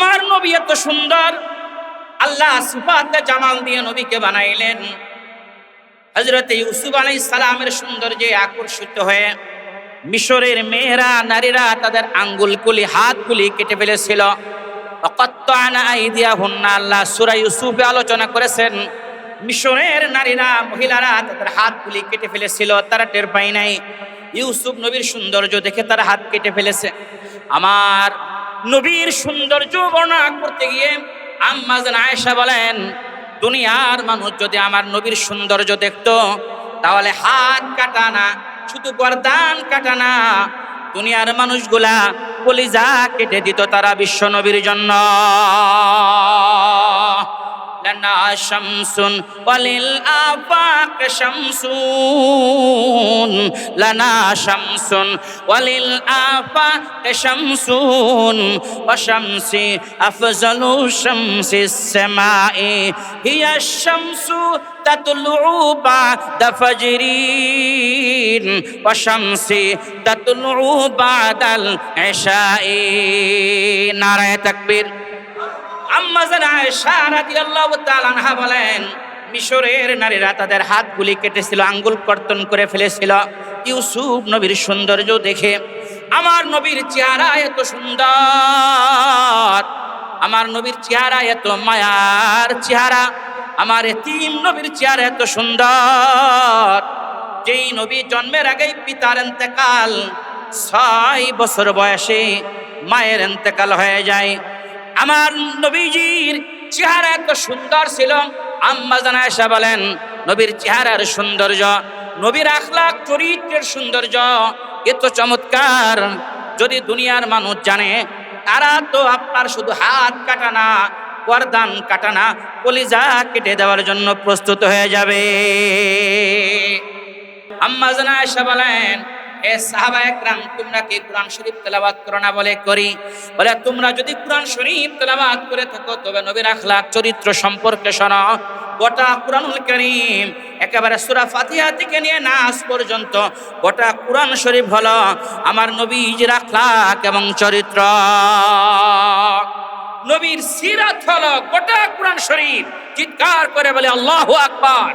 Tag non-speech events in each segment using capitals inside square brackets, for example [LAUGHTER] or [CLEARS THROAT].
আমার নবী এত সুন্দর। আল্লাহ সুফাতে জামাল দিয়ে নবীকে বানাইলেন। হজরত ইউসুফ আলাই সালামের সৌন্দর্যে আকর্ষিত হয়ে মিশরের মেয়েরা, নারীরা তাদের আঙ্গুল কুলি হাত কুলি কেটে ফেলেছিল আল্লাহ সুরা ইউসুফে আলোচনা করেছেন। মিশরের নারীরা, মহিলারা তাদের হাত গুলি কেটে ফেলেছিল, তারা টের পাই নাই। ইউসুফ নবীর সৌন্দর্য দেখে তারা হাত কেটে ফেলেছে। আমার নবীর সৌন্দর্য বর্ণনা করতে গিয়ে আম্মাজান আয়েশা বলেন, দুনিয়ার মানুষ যদি আমার নবীর সৌন্দর্য দেখত, তাহলে হাত কাটানা, শুধু গরদান কাটানা, দুনিয়ার মানুষগুলা কলিজা কেটে দিত তারা বিশ্ব নবীর জন্য। لنا شمس وللآفاق شمسون لنا شمس وللآفاق شمسون وشمسي أفضل شمس السماء هي الشمس تطلع بعد فجرين وشمسي تطلع بعد العشاء نعرة تكبير আম্মাজান আয়েশা রাদিয়াল্লাহু তাআলা বলেন, মিশরের নারীরা তাদের হাতগুলি কেটেছিল, আঙ্গুল কর্তন করে ফেলেছিল। ইউসুফ নবীর সৌন্দর্য দেখে, আমার নবীর চেহারা এত সুন্দর, আমার নবীর চেহারা এত মায়ার চেহারা, আমার এতিম নবীর চেহারা এত সুন্দর। যেই নবী জন্মের আগেই পিতার এন্তেকাল, ছয় বছর বয়সে মায়ের এন্তেকাল হয়ে যায়। আমার নবীজির চেহারা এত সুন্দর ছিল। আম্মা জানা এসা বলেন, নবীর চেহারার সৌন্দর্য, নবীর আখলাক চরিত্রের সৌন্দর্য এত চমৎকার। যদি দুনিয়ার মানুষ জানে, তারা তো আপনার শুধু হাত কাটা না গরদান কাটা না কলিজা কেটে দেওয়ার জন্য প্রস্তুত হয়ে যাবে। আম্মা জানা এসা বলেন এ তোমরা কি কোরআন শরীফ বলে করি? বলে, তোমরা যদি কোরআন শরীফ করে থাকো, তবে নবীর আখলাক চরিত্র সম্পর্কে শোনো। গোটা কোরআনুল করিম একেবারে সূরা ফাতিহা থেকে নিয়ে নাস পর্যন্ত গোটা কোরআন শরীফ হলো আমার নবীজির আখলাক এবং চরিত্র। নবীর সিরাত হলো গোটা কোরআন শরীফ। চিৎকার করে বলে, আল্লাহু আকবার!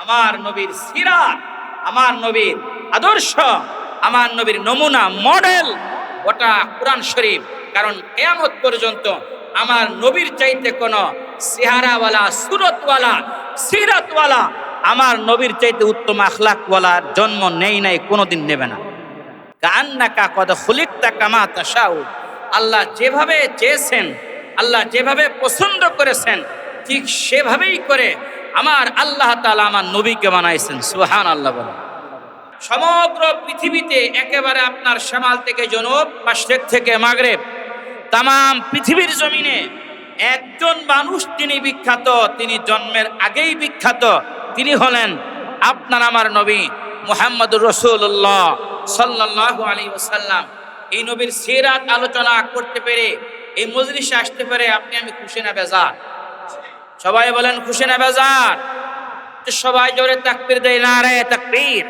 আমার নবীর সিরাত আমার নবীর আদর্শ, আমার নবীর নমুনা, মডেল গোটা কোরআন শরীফ। কারণ কেয়ামত পর্যন্ত আমার নবীর চাইতে কোনো সিহারাওয়ালা সুরতওয়ালা, সিরাতওয়ালা আমার নবীর চাইতে উত্তম আখলাকওয়ালার জন্ম নেই নাই, কোনোদিন নেবে না। কান্নাকা কদ খুলিকটা কামা তাসাউ আল্লাহ যেভাবে চেয়েছেন, আল্লাহ যেভাবে পছন্দ করেছেন, ঠিক সেভাবেই করে আমার আল্লাহ তাআলা আমার নবীকে বানাইছেন সুহান আল্লাহ বলে সমগ্র পৃথিবীতে একেবারে আপনার শ্যামাল থেকে জনব পাশেক থেকে মাগরেব তাম পৃথিবীর জমিনে একজন মানুষ তিনি বিখ্যাত, তিনি জন্মের আগেই বিখ্যাত, তিনি হলেন আপনার আমার নবী মুহাম্মদুর রসুল্লাহ সাল্লাহ আলী ওসাল্লাম এই নবীর সিরাত আলোচনা করতে পেরে, এই মজলিসে আসতে পেরে আপনি আমি খুশি না, বেজার। সবাই বলেন, খুশি না বেজার? সবাই জোরে তাকবীর দেয় না রে তাকবীর।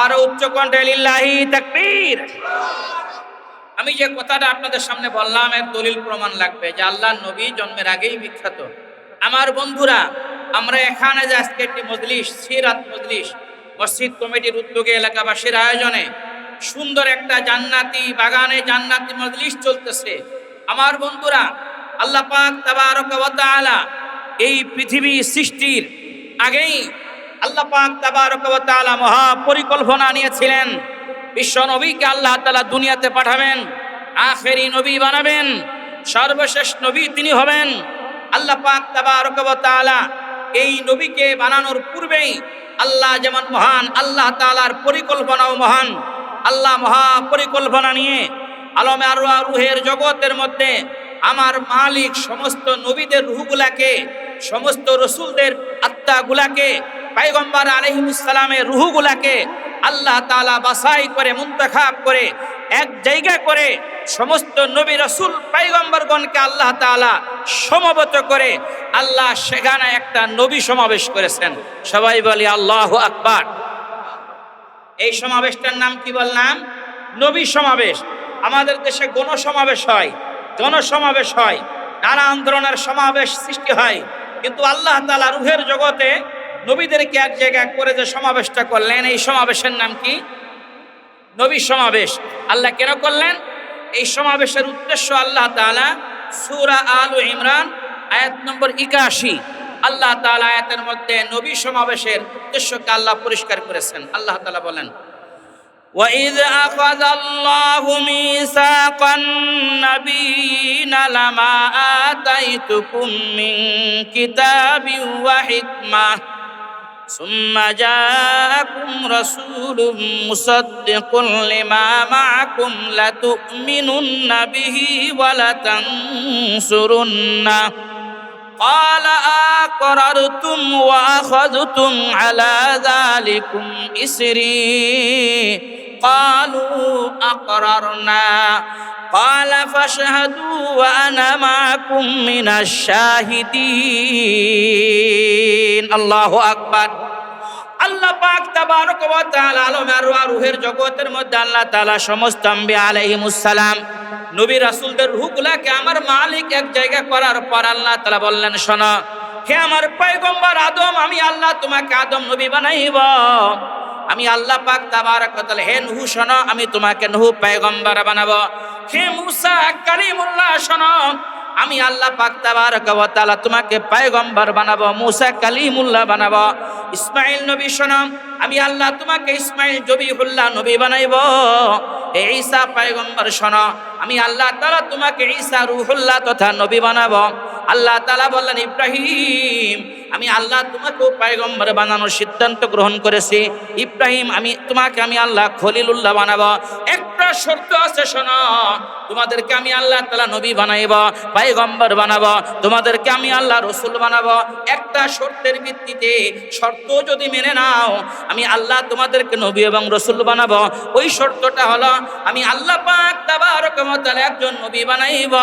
আর উচ্চ কণ্ঠে, লিল্লাহি তাকবীর। আমি যে কথাটা আপনাদের সামনে বললাম, এর দলিল প্রমাণ লাগবে যে আল্লাহ নবী জন্মের আগেই বিখ্যাত। আমার বন্ধুরা, আমরা এখানে যে আজকে একটি মজলিস, সিরাত মজলিস, মসজিদ কমিটির উদ্যোগে এলাকাবাসীর আয়োজনে সুন্দর একটা জান্নাতি বাগানে জান্নাতি মজলিস চলতেছে। আমার বন্ধুরা আল্লাহ পাক তাবারক ওয়া তাআলা এই পৃথিবী সৃষ্টির আগেই আল্লাহ পাক তাবারক ওয়া তাআলা মহা পরিকল্পনা নিয়েছিলেন। বিশ্ব নবীকে আল্লাহ তাআলা দুনিয়াতে পাঠাবেন, আখেরি নবী বানাবেন, সর্বশেষ নবী তিনি হবেন। আল্লাহ পাক তাবারক ওয়া তাআলা এই নবীকে বানানোর পূর্বেই আল্লাহ যেমন মহান, আল্লাহ তাআলার পরিকল্পনাও মহান। আল্লাহ মহা পরিকল্পনা নিয়ে আলমে আর রুহের জগতের মধ্যে আমার মালিক সমস্ত নবীদের রুহগুলাকে, সমস্ত রসুলদের আত্মাগুলাকে, পাইগম্বার আলহিমুসালামের রুহুগুলাকে আল্লাহ তালা বাসাই করে, মুন্তাখাব করে, এক জায়গা করে সমস্ত নবী রসুল পাইগম্বরগণকে আল্লাহ তালা সমবেত করে আল্লাহ সেখানে একটা নবী সমাবেশ করেছেন। সবাই বলি আল্লাহ আকবার। এই সমাবেশটার নাম কি বললাম? নবী সমাবেশ। আমাদের দেশে গণ সমাবেশ হয়। জনসমাবেশ হয়, নানা আন্দোলনের সমাবেশ সৃষ্টি হয়। কিন্তু আল্লাহ তালা রুহের জগতে নবীদেরকে এক জায়গায় করে যে সমাবেশটা করলেন, এই সমাবেশের নাম কি? নবী সমাবেশ। আল্লাহ কেন করলেন? এই সমাবেশের উদ্দেশ্য আল্লাহ তাআলা সূরা আলু ইমরান, আয়াত নম্বর একাশি। আল্লাহ তাআলা আয়াতের মধ্যে নবী সমাবেশের উদ্দেশ্যকে আল্লাহ পরিষ্কার করেছেন। আল্লাহ তালা বলেন وإذ أخذ الله ميثاق النبيين لما آتيتكم من كتاب وحكمة ثم جاءكم رسول مصدق لما معكم لتؤمنن به ولتنصرنه قال أقررتم وأخذتم على ذلكم إسري قالوا أقررنا قال فاشهدوا وأنا معكم من الشاهدين الله أكبر আল্লাহ পাক তাবারক ওয়া তাআলা আলমের ওয়া রূহের জগতের মধ্যে আল্লাহ তাআলা সমস্ত আম্বিয়া আলাইহিমুস সালাম নবী রাসূলদের রূহগুলাকে আমার মালিক এক জায়গা করার পর আল্লাহ তাআলা বললেন শোনো হে আমার পয়গম্বর আদম আমি আল্লাহ তোমাকে আদম নবী বানাইব আমি আল্লাহ পাক তাবারক ওয়া তাআলা, হে নুহু শোনো, আমি তোমাকে নুহু পয়গম্বর বানাবো। হে মুসা কালিমুল্লাহ শোনো, আমি আল্লাহ পাক তাবারক ওয়া তাআলা তোমাকে পয়গম্বর বানাবো, মুসা কালিমুল্লাহ বানাবো। ইসমাইল নবী শোনাম আমি আল্লাহ তোমাকে ইসমাইল জবিহুল্লাহ নবী বানাইব। ঈসা পয়গম্বর শোনো, আমি আল্লাহ তাআলা তোমাকে ঈসা রুহুল্লাহ তথা নবী বানাবো। আল্লাহ তাআলা বললেন, ইব্রাহিম আমি আল্লাহ তোমাকেও পয়গম্বর বানানোর সিদ্ধান্ত গ্রহণ করেছি। ইব্রাহিম, আমি তোমাকে আমি আল্লাহ খলিলুল্লাহ বানাবো। একটা শর্ত আছে, শোনো। তোমাদেরকে আমি আল্লাহ তালা নবী বানাইব, পয়গম্বর বানাবো। তোমাদেরকে আমি আল্লাহ রসুল বানাবো। একটা শর্তের ভিত্তিতে, শর্ত যদি মেনে নাও, আমি আল্লাহ তোমাদেরকে নবী এবং রসুল বানাবো। ওই শর্তটা হলো, আমি আল্লাহ পাক তাবারক ওয়া তাআলা একজন নবী বানাইব।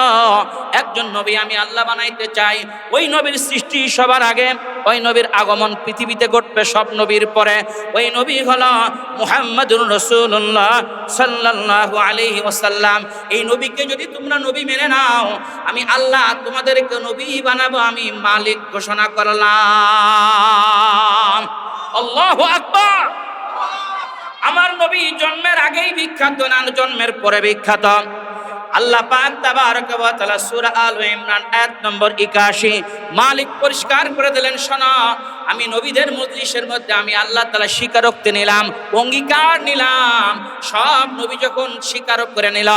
একজন নবী আমি আল্লাহ বানাইতে চাই। ওই নবীর সৃষ্টি সবার আগে ওই নবীর আগমন পৃথিবীতে ঘটবে সব নবীর পরে। ওই নবী হলো মুহাম্মাদুর রসুল্লাহ সাল্লাল্লাহু আলাইহি ওসাল্লাম এই নবীকে যদি তোমরা নবী মেনে নাও, আমি আল্লাহ তোমাদেরকে নবী বানাবো, আমি মালিক ঘোষণা করলাম। আল্লাহু আকবার! আমার নবী জন্মের আগেই বিখ্যাত, না জন্মের পরে বিখ্যাত? আল্লাহ পাক তাবারক ওয়া তাআলা সূরা আল ইমরান আয়াত নম্বর 81 মালিক পরিষ্কার করে দিলেন, শোনো। আমি নবীদের মজলিসের মধ্যে আমি আল্লাহ তালা স্বীকারোক্তি নিলাম, অঙ্গীকার নিলাম। সব নবী যখন স্বীকারক করে নিল,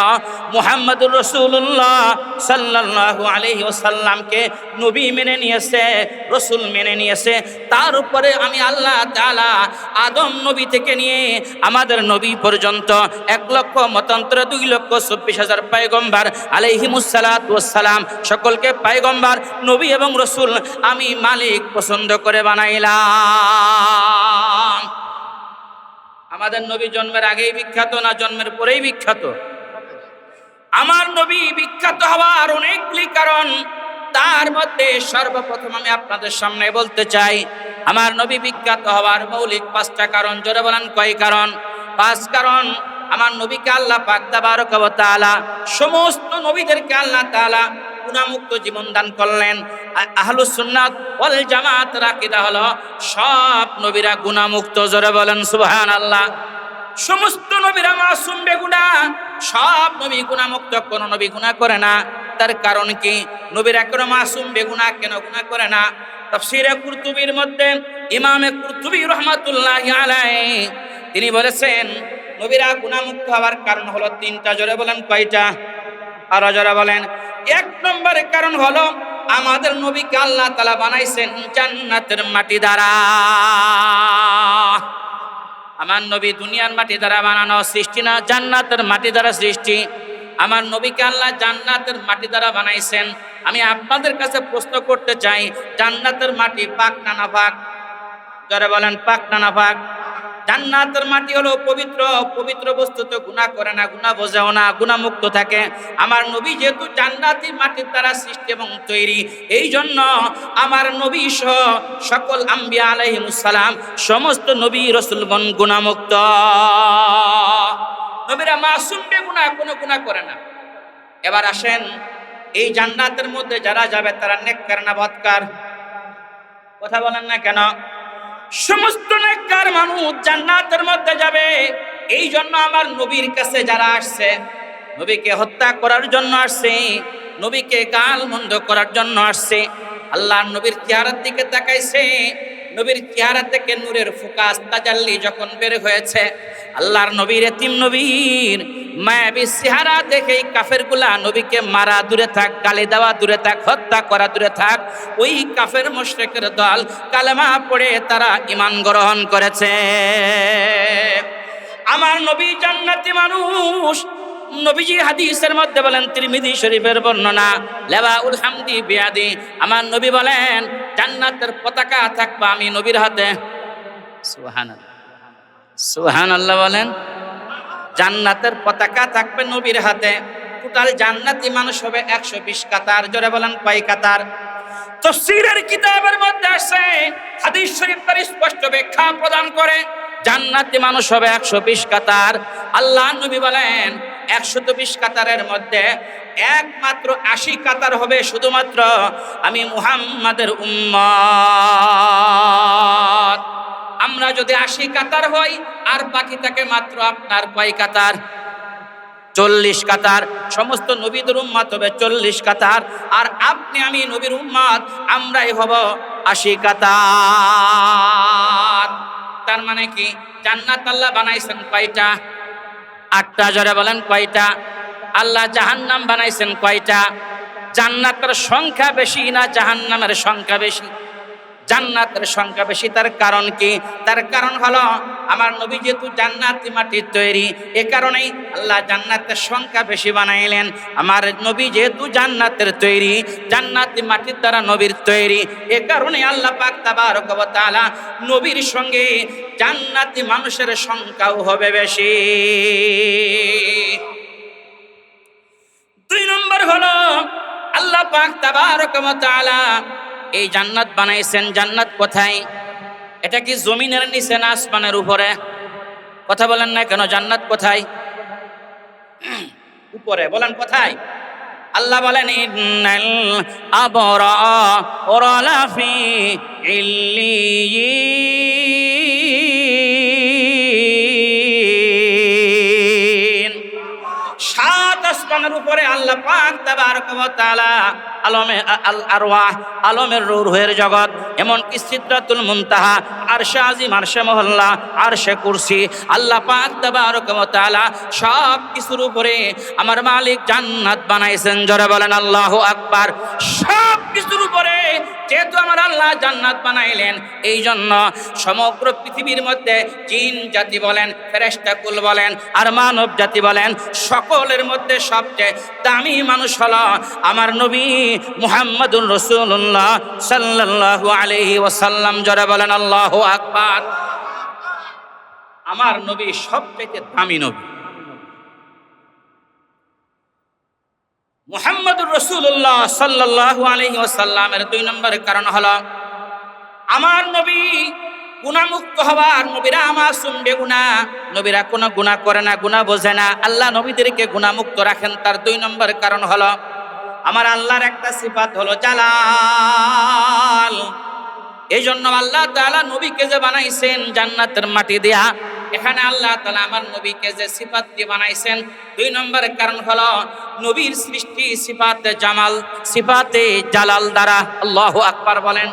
মুহাম্মদুর রাসূলুল্লাহ সাল্লাল্লাহু আলাইহি ওয়াসাল্লামকে নবী মেনে নিয়েছে, রসুল মেনে নিয়েছে, তার উপরে আমি আল্লাহ তাআলা আদম নবী থেকে নিয়ে আমাদের নবী পর্যন্ত এক লক্ষ মতান্তরে দুই লক্ষ চব্বিশ হাজার পায়গম্বার আলাইহিমুসালাম সকলকে পায়গম্বার, নবী এবং রসুল আমি মালিক পছন্দ করে বানাইলাম। আমাদের নবী জন্মের আগেই বিখ্যাত না জন্মের পরেই বিখ্যাত? আমার নবী বিখ্যাত হওয়ার অনেকগুলি কারণ, তার মধ্যে সর্বপ্রথম আমি আপনাদের সামনে বলতে চাই, আমার নবী বিখ্যাত হওয়ার মৌলিক পাঁচটা কারণ, জোরে বলেন কয় কারণ? পাঁচ কারণ, আমার নবীকে আল্লাহ পাক তাআলা, সমস্ত নবীদেরকে আল্লাহ তাআলা গুণামুক্ত জীবন দান করলেন। আহলুস সুন্নাত ওয়াল জামাত রাকিদা হলো সব নবীরা গুণামুক্ত, জোরে বলেন সুবহানাল্লাহ। সমস্ত নবীরা মাসুম বেগুনা, সব নবী গুণামুক্ত, কোন নবী গুনাহ করে না। তার কারণ কি? নবীরা কেন মাসুম বেগুনা কেন গুনাহ করে না? তাফসীরে কুরতুবির মধ্যে ইমামে কুরতুবি রহমাতুল্লাহি আলাইহি তিনি বলেছেন, নবীরা গুণামুক্ত হওয়ার কারণ হলো তিনটা, জোরে বলেন কয়টা? আরও জোরে বলেন এক নম্বরের কারণ হলো আমাদের নবীকে আল্লাহ তাআলা বানাইছেন জান্নাতের মাটি দ্বারা। আমার নবী দুনিয়ার মাটি দ্বারা বানানো সৃষ্টি না, জান্নাতের মাটি দ্বারা সৃষ্টি। আমার নবীকে আল্লাহ জান্নাতের মাটি দ্বারা বানাইছেন। আমি আপনাদের কাছে প্রশ্ন করতে চাই, জান্নাতের মাটি পাক না না পাক যারা বলেন, পাক না না পাক জান্নাতের মাটি হলো পবিত্র পবিত্র বস্তু তো গুনাহ করে না, গুনাহ বোঝাও না গুনাহমুক্ত থাকে। আমার নবী যেহেতু জান্নাতি মাটির দ্বারা সৃষ্টি এবং তৈরি এই জন্য আমার নবী সহ সকল আম্বিয়া আলাইহিমুস সালাম, সমস্ত নবী রসুলগণ গুনাহমুক্ত। নবীরা মাসুম বে গুনাহ কোনো গুণা করে না। এবার আসেন, এই জান্নাতের মধ্যে যারা যাবে তারা নেককার না বৎকার কথা বলেন না কেন? সমস্ত নেককার মানুষ জান্নাতের মধ্যে যাবে। এই জন্য আমার নবীর কাছে যারা আসছে, নবীকে হত্যা করার জন্য আসছে, নবীকে গাল মন্দ করার জন্য আসছে আল্লাহ নবীর চেহারার দিকে তাকাইছে, নবীর চেহারা থেকে নূরের ফোকাস তাজাল্লি যখন বের হয়েছে, আল্লাহর নবীর এতিম নবীর মায়াবী চেহারা দেখেই কাফেরগুলা নবীকে মারা, দূরে থাক, গালি দেওয়া, দূরে থাক, হত্যা করা, দূরে থাক। ওই কাফের মুশরিকের দল কালেমা পড়ে তারা ইমান গ্রহণ করেছে। আমার নবী জান্নাতি মানুষ, নবীজি হাদিসের মধ্যে বলেন, তিরমিজি শরীফের বর্ণনা লেবাউল হামদি বিয়াদি। আমার নবী বলেন, জান্নাতের পতাকা থাকবে আমি নবীর হাতে। সুবহানাল্লাহ। সুবহানাল্লাহ বলেন জান্নাতের পতাকা থাকবে নবীর হাতে। টোটাল জান্নাতি মানুষ হবে একশো বিশ কাতার। জোরে বলেন, কয় কাতার? তফসিরের কিতাবের মধ্যে আছে, হাদিস শরীফ স্পষ্ট ব্যাখ্যা প্রদান করে, জান্নাতি মানুষ হবে একশো বিশ কাতার। আল্লাহ নবী বলেন, একশো বিশ কাতারের মধ্যে একমাত্র আশি কাতার হবে শুধুমাত্র আমি মুহাম্মাদের উম্মত। আমরা যদি আশি কাতার হই, আর বাকি থাকে মাত্র আপনার কয় কাতার? চল্লিশ কাতার। সমস্ত নবীদের উম্মাত হবে চল্লিশ কাতার। আর আপনি, আমি নবীর উম্মাদ আমরাই হব আশি কাতার। তার মানে কি? জান্নাত আল্লাহ বানাইছেন কয়টা? আটটা, জরে বলেন কয়টা? আল্লাহ জাহান্নাম বানাইছেন কয়টা? জান্নাতের সংখ্যা বেশি না জাহান্নামের সংখ্যা বেশি? জান্নাতের সংখ্যা বেশি। তার কারণ কি? তার কারণ হলো, আমার নবী যেহেতু জান্নাতি মাটির তৈরি, এ কারণেই আল্লাহ জান্নাতের সংখ্যা বেশি বানাইলেন। আমার নবী যেহেতু জান্নাতের তৈরি, জান্নাতি মাটির দ্বারা নবীর তৈরি, এ কারণে আল্লাহ পাক ওয়া নবীর সঙ্গে জান্নাতি মানুষের সংখ্যাও হবে বেশি। দুই নম্বর হলো, আল্লাহ পাক তাবারক তাআলা এই জান্নাত বানাইছেন, জান্নাত কোথায়? এটা কি জমিনের নিচে না আসমানের উপরে? কথা বলেন না কেন, জান্নাত কোথায়? [CLEARS THROAT] উপরে, বলেন কোথায়? আল্লাহ বলেন, ইন্নাল আবরা ওরালাফি ইল্লিয়িন সাত আসমানের উপরে আল্লাহ পাক তাবারক ওয়া তাআলা আলমে আল আরওয়াহ, আলমের রুহের জগৎ, এমন কি সিদরাতুল মুনতাহা, আরশে আজিম, আরশে মহল্লা, আরশে কুরসি, আল্লাহ পাক সব কিছুর উপরে আমার মালিক জান্নাত বানাইছেন। জোরে বলেন, আল্লাহু আকবার। সব কিছুর উপরে যেহেতু আমার আল্লাহ জান্নাত বানাইলেন এই জন্য সমগ্র পৃথিবীর মধ্যে জিন জাতি বলেন, ফেরেশতা কুল বলেন, আর মানব জাতি বলেন, সকলের মধ্যে সবচেয়ে দামি মানুষ হলো আমার নবী মুহাম্মদুর রসুল্লাহ সাল্লাল্লাহু আলাইহি ওয়াসাল্লাম জোরে বলেন, আল্লাহু আকবার। আমার নবী সবচেয়ে দামি নবী। মুহাম্মদুর রসুল্লাহ সাল্লাল্লাহু আলাইহি ওয়াসাল্লামের দুই নম্বরের কারণ হলো, আমার নবী গুণামুক্ত হওয়ার, নবীরা মাসুম বেগুনা নবীরা কোনো গুনাহ করে না গুনাহ বোঝে না। আল্লাহ নবীদেরকে গুণামুক্ত রাখেন। তার দুই নম্বর কারণ হলো আমার আল্লাহর একটা সিফাত হলো জালাল। এই জন্য আল্লাহ তাআলা নবীকে যে বানাইছেন জান্নাতের মাটি দিয়া, এখানে আল্লাহ তালা আমার নবীকে যে সিফাত দিয়ে বানাইছেন, দুই নম্বরের কারণ হলো নবীর সৃষ্টি সিফাতে জামাল, সিফাতে জালাল দ্বারা। আল্লাহ আকবার বলেন,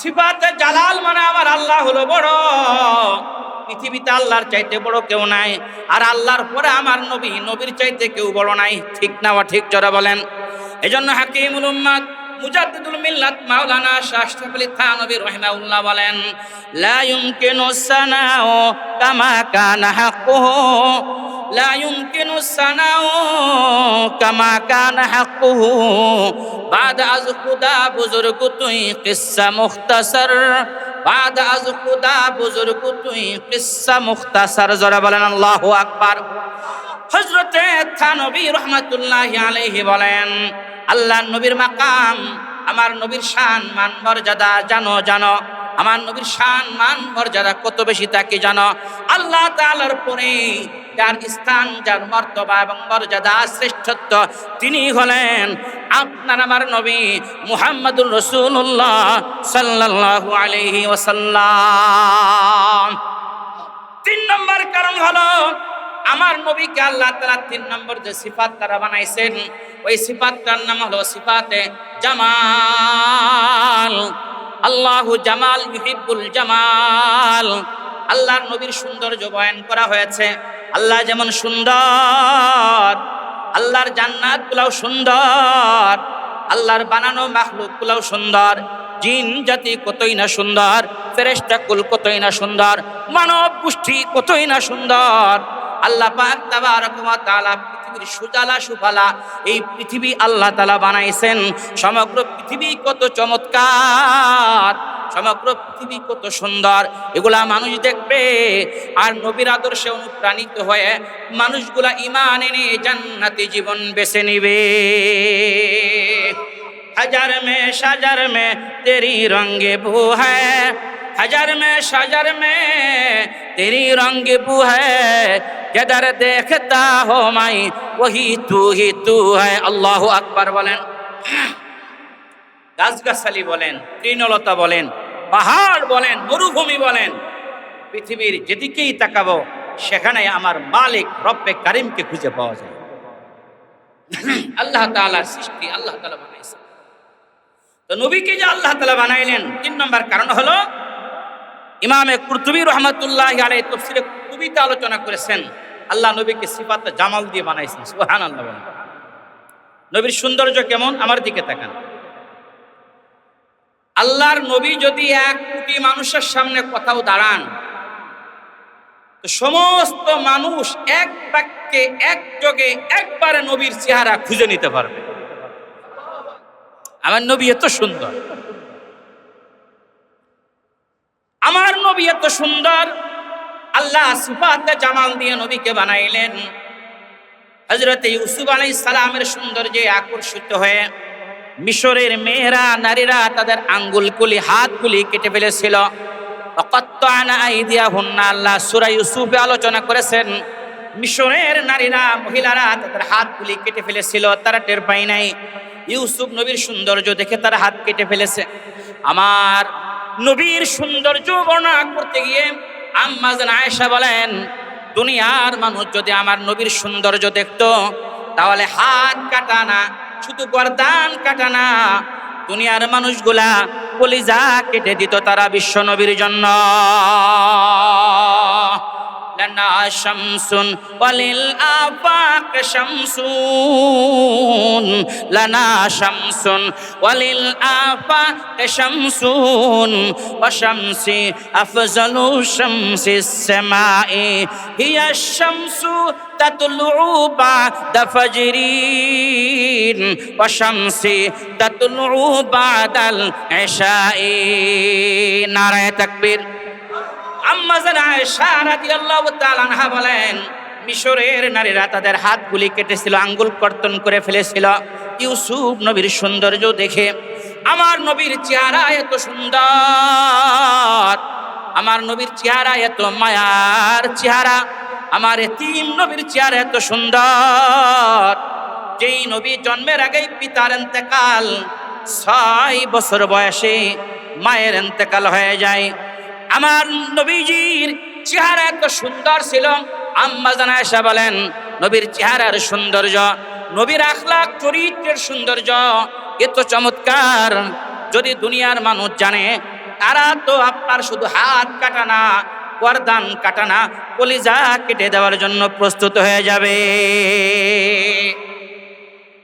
সিফাতে জালাল মানে আমার আল্লাহ হলো বড়। পৃথিবীতে আল্লাহর চাইতে বড় কেউ নাই, আর আল্লাহর পরে আমার নবী, নবীর চাইতে কেউ বড় নাই। ঠিক না বা ঠিক জরা বলেন? এজন্য হাকিমুল উম্মাদ মুজাদ্দিদুল মিল্লাত মাওলানা শাহ থানবী রহিমাউল্লাহ বলেন, লা ইয়ুমকিনু সানাউ কামা কানা হাক্কুহু, লা ইয়ুমকিনু সানাউ কামা কানা হাক্কুহু, বাদ আজ খুদা বুজুর্গ তুই কিসসা মুখতাসার, বাদ আজ খুদা বুজুর্গ তুই কিসসা মুখতাসার। জরা বলেন আল্লাহু আকবার। হযরতে থানবী রহমাতুল্লাহি আলাইহি বলেন আল্লাহ নবীর মাকাম, আমার নবীর শান মান মর্যাদা, জানো জানো। আমার নবীর শান মান মর্যাদা কত বেশি তাকে জানো? আল্লাহ তাআলার পরে যার স্থান, যার মর্তবা এবং মর্যাদা শ্রেষ্ঠত্ব, তিনি হলেন আপনার আমার নবী মুহাম্মদুর রসুল্লাহ সাল্লাল্লাহু আলাইহি ওয়াসাল্লাম। তিন নম্বর কারণ হলো আমার নবীকে আল্লাহ তালা তিন নম্বর যে সিফাত তারা বানাইছেন, ওই সিফাতটার নাম হলো সিফাতে জামাল। আল্লাহু জামাল ইউহিব্বুল জামাল। আল্লাহর নবীর সৌন্দর্য বয়ান করা হয়েছে। আল্লাহ যেমন সুন্দর, আল্লাহর জান্নাত গুলাও সুন্দর, আল্লাহর বানানো মাখলুক গুলাও সুন্দর। জিন জাতি কতই না সুন্দর, ফেরেশতা কুল কতই না সুন্দর, মানব গোষ্ঠী কতই না সুন্দর। আল্লাহ পাক তাবারাকুমা তালা পৃথিবীর সুজালা সুফালা এই পৃথিবী আল্লাহ তালা বানাইছেন। সমগ্র পৃথিবী কত চমৎকার, সমগ্র পৃথিবী কত সুন্দর, এগুলা মানুষ দেখবে। আর নবীর আদর্শে অনুপ্রাণিত হয়ে মানুষগুলা ইমান এনে জান্নাতি জীবন বেছে নিবে। হাজার মে, সাজার মে, তেরি রঙ্গে ভূ হ্যাঁ हजार में शजर में तेरी रंग बू है जिधर देखता हो माई वही तू ही तू है अल्लाह আকবার বলেন গাছগাছালি বলেন তৃণলতা বলেন পাহাড় বলেন মরুভূমি বলেন পৃথিবীর যেদিকেই তাকাবো সেখানে আমার মালিক রব্বে কারিমকে খুঁজে পাওয়া যায় আল্লাহ তাআলার সৃষ্টি আল্লাহ তাআলা বানাইছে তো নবীকে যে আল্লাহ তালা বানাইলেন তিন নম্বর কারণ হলো ইমামে কুরতুবি রহমতুল্লাহ আলাই তফসিরে কবিতা আলোচনা করেছেন। আল্লাহ নবীকে সিফাত জামাল দিয়ে বানাইছেন সুহান আল্লাহ নবীর সৌন্দর্য কেমন? আমার দিকে তাকান। আল্লাহর নবী যদি এক কোটি মানুষের সামনে কোথাও দাঁড়ান সমস্ত মানুষ এক বাক্যে, এক যোগে একবারে নবীর চেহারা খুঁজে নিতে পারবে। আমার নবী এত সুন্দর। আমার নবী এত সুন্দর। আল্লাহ সুফাতে জামাল দিয়ে নবীকে বানাইলেন। হজরত ইউসুফ আলাই সালামের সৌন্দর্যে আকর্ষিত হয়ে মিশরের মেয়েরা, নারীরা তাদের আঙ্গুল কুলি হাত কুলি কেটে ফেলেছিল আল্লাহ সুরা ইউসুফে আলোচনা করেছেন। মিশরের নারীরা, মহিলারা তাদের হাত গুলি কেটে ফেলেছিল, তারা টের পাই নাই। ইউসুফ নবীর সৌন্দর্য দেখে তারা হাত কেটে ফেলেছে। আমার নবীর সৌন্দর্য বর্ণনা করতে গিয়ে আম্মাজান আয়েশা বলেন, দুনিয়ার মানুষ যদি আমার নবীর সৌন্দর্য দেখত, তাহলে হাত কাটানা, শুধু গরদান কাটানা, দুনিয়ার মানুষগুলা কলিজা কেটে দিত তারা বিশ্ব নবীর জন্য। لنا شمس وللآفاق شمسون لنا شمس وللآفاق شمسون وشمسي أفضل شمس السماء هي الشمس تطلع بعد فجرين وشمسي تطلع بعد العشاء نعرة تكبير আম্মাজান আয়েশা রাদিয়াল্লাহু তাআলা আনহা বলেন, মিশরের নারীরা তাদের হাতগুলি কেটেছিল, আঙ্গুল কর্তন করে ফেলেছিল। ইউসুফ নবীর সৌন্দর্য দেখে, আমার নবীর চেহারা এত সুন্দর, আমার নবীর চেহারা এত মায়ার চেহারা, আমার এতিম নবীর চেহারা এত সুন্দর। যেই নবী জন্মের আগেই পিতার এন্তেকাল, ছয় বছর বয়সে মায়ের এন্তেকাল হয়ে যায়। আমার নবীজির চেহারা এত সুন্দর ছিল। আম্মা জানা এসা বলেন, নবীর চেহারার সৌন্দর্য, নবীর আখলাক চরিত্রের সৌন্দর্য এত চমৎকার। যদি দুনিয়ার মানুষ জানে, তারা তো আপনার শুধু হাত কাটা না গরদান কাটা না কলিজা কেটে দেওয়ার জন্য প্রস্তুত হয়ে যাবে।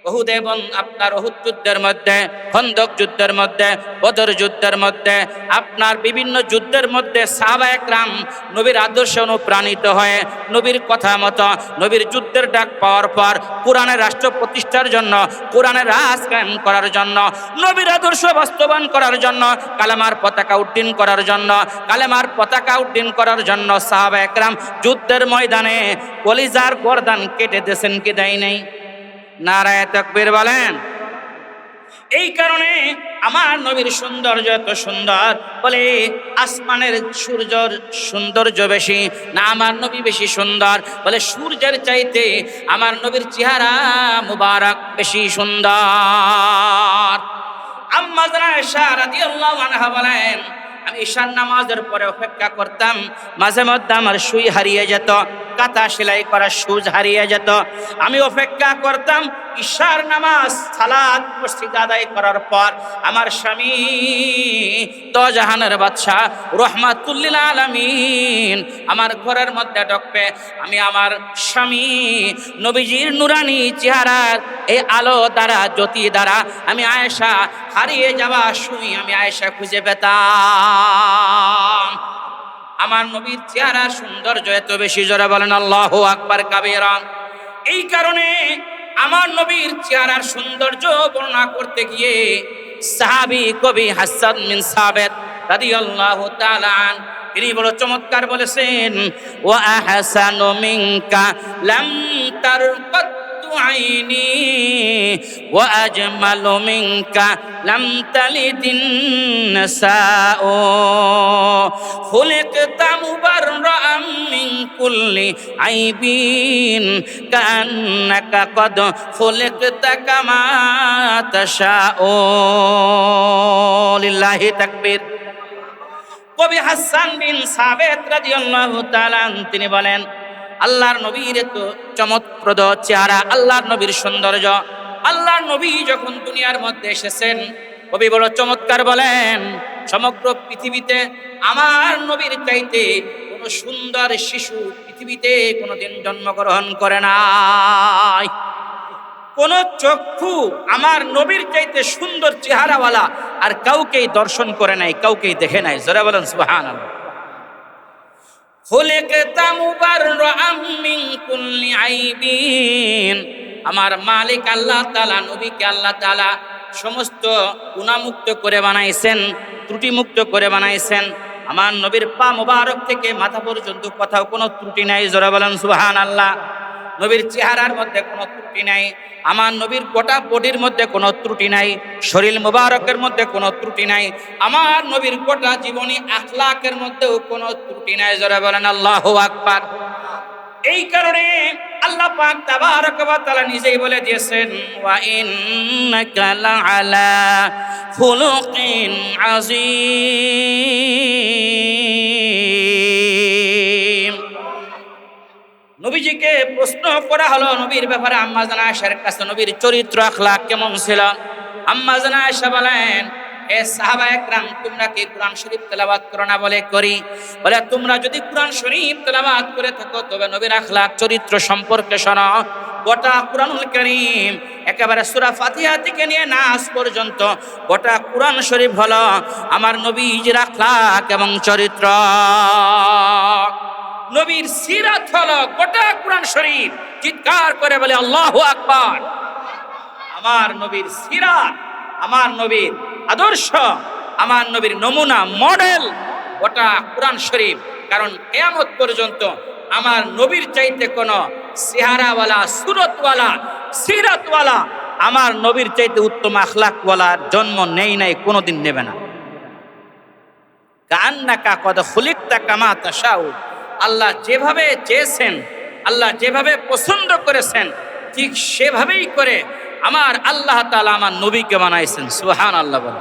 বহুদ এবং আপনার অহুদ যুদ্ধের মধ্যে, খন্দক যুদ্ধের মধ্যে, বদর যুদ্ধের মধ্যে, আপনার বিভিন্ন যুদ্ধের মধ্যে সাহাবা একরাম নবীর আদর্শে অনুপ্রাণিত হয়ে নবীর কথা মতো নবীর যুদ্ধের ডাক পাওয়ার পর কোরআনের রাষ্ট্র প্রতিষ্ঠার জন্য, কোরআনের রাজ কায়েম করার জন্য, নবীর আদর্শ বাস্তবায়ন করার জন্য, কালেমার পতাকা উড্ডীন করার জন্য, কালেমার পতাকা উড্ডীন করার জন্য সাহাবা একরাম যুদ্ধের ময়দানে কলিজার গরদান কেটে দিয়েছেন কি দেয় নাই? নারায় তকবীর বলেন। এই কারণে আমার নবীর সৌন্দর্য এত সুন্দর। বলে আসমানের সূর্যর সৌন্দর্য বেশি, না আমার নবী বেশি সুন্দর। বলে সূর্যের চাইতে আমার নবীর চেহারা মুবারক বেশি সুন্দর। বলেন, আমি ঈশান নামাজের পরে অপেক্ষা করতাম, মাঝে মধ্যে আমার সুই হারিয়ে যেত। কাঁথা সেলাই করা সুজ হারিয়ে যেত। আমি অপেক্ষা করতাম ঈশার নামাজ সালাত মসজিদ আদায় করার পর। আমার স্বামী তো জাহানের বাদশাহ, রহমাতুল্লিল আলামিন, আমার ঘরের মধ্যে ঢকবে। আমি আমার স্বামী, নবীজির নুরানি চেহারার এই আলো দ্বারা, জ্যোতি দ্বারা আমি আয়েশা হারিয়ে যাওয়া সুই আমি আয়েশা খুঁজে পেতাম। আমার নবীর চেহারা সৌন্দর্য এত বেশি, জোরে বলেন, আল্লাহ আকবার কাবেরান। এই কারণে আমার নবীর চেহারার সৌন্দর্য বর্ণনা করতে গিয়ে সাহাবি কবি হাসান মিন সাবেদ তাআলা আন, তিনি বড় চমৎকার বলেছেন, ওয়া আহসানু মিনকা লাম তারকাত عيني وأجمل منك لم تلد النساء خلقت مبرأ من كل عيب كأنك قد خلقت كما تشاء لله تكبير কবি হাসান বিন সাবেত রাদিয়াল্লাহু তাআলা তিনি বলেন আল্লাহর নবীর তো চমৎপ্রদ চেহারা, আল্লাহর নবীর সৌন্দর্য। আল্লাহর নবী যখন দুনিয়ার মধ্যে এসেছেন কবি বড় চমৎকার বলেন, সমগ্র পৃথিবীতে আমার নবীর চাইতে কোনো সুন্দর শিশু পৃথিবীতে কোনোদিন জন্মগ্রহণ করে নাই। কোন চক্ষু আমার নবীর চাইতে সুন্দর চেহারাওয়ালা আর কাউকেই দর্শন করে নাই, কাউকেই দেখে নাই। জোরে বলেন সুবহান আমার মালিক আল্লাহ তালা নবীকে আল্লাহ তালা সমস্ত গুণামুক্ত করে বানাইছেন, ত্রুটিমুক্ত করে বানাইছেন। আমার নবীর পা মোবারক থেকে মাথা পর্যন্ত কোথাও কোনো ত্রুটি নাই, জোরা বলেন সুহান আল্লাহ নবীর চেহারার মধ্যে কোনো ত্রুটি নাই, আমার নবীর গোটা বডির মধ্যে কোনো ত্রুটি নাই, শরীর মুবারকের মধ্যে কোনো ত্রুটি নাই, আমার নবীর গোটা জীবনী আখলাকের মধ্যেও কোনো ত্রুটি নাই। জোরে বলেন, আল্লাহ আকবার। এই কারণে আল্লাহ পাক তাবারক ওয়া তাআলা নিজেই বলে দিয়েছেন, ওয়া ইন্নাকা লাআলা খুলুকিন আযীম। নবীজিকে প্রশ্ন করা হলো নবীর ব্যাপারে, আম্মা জানা আয়েশার কাছে নবীর চরিত্র আখলাক কেমন ছিল? আম্মা জানা আয়েশা বলেন, এ তোমরা কি কোরআন শরীফ বলে করি? বলে, তোমরা যদি শরীফ করে থাকো, তবে চরিত্র সম্পর্কে গোটা একেবারে সূরা পর্যন্ত গোটা কোরআন শরীফ হলো আমার নবীজির আখলাক এবং চরিত্র। নবীর সিরাত হলো গোটা কোরআন শরীফ। চিৎকার করে বলে, আল্লাহ আকবার। আমার নবীর সিরাত, আমার নবীর আদর্শ, আমার নবীর নমুনা, মডেল গোটা কোরআন শরীফ। কারণ কেয়ামত পর্যন্ত আমার নবীর চাইতে কোনো চেহারাওয়ালা, সুরতওয়ালা, সিরাতওয়ালা আমার নবীর চাইতে উত্তম আখলাকওয়ালার জন্ম নেই নাই, কোনোদিন নেবে না। কান্নাকা কদ খুলিকতা কামা তাশাউ। আল্লাহ যেভাবে চেয়েছেন, আল্লাহ যেভাবে পছন্দ করেছেন, ঠিক সেভাবেই করে আমার আল্লাহ তালা আমার নবীকে বানাইছেন। সুহান আল্লাহ বলে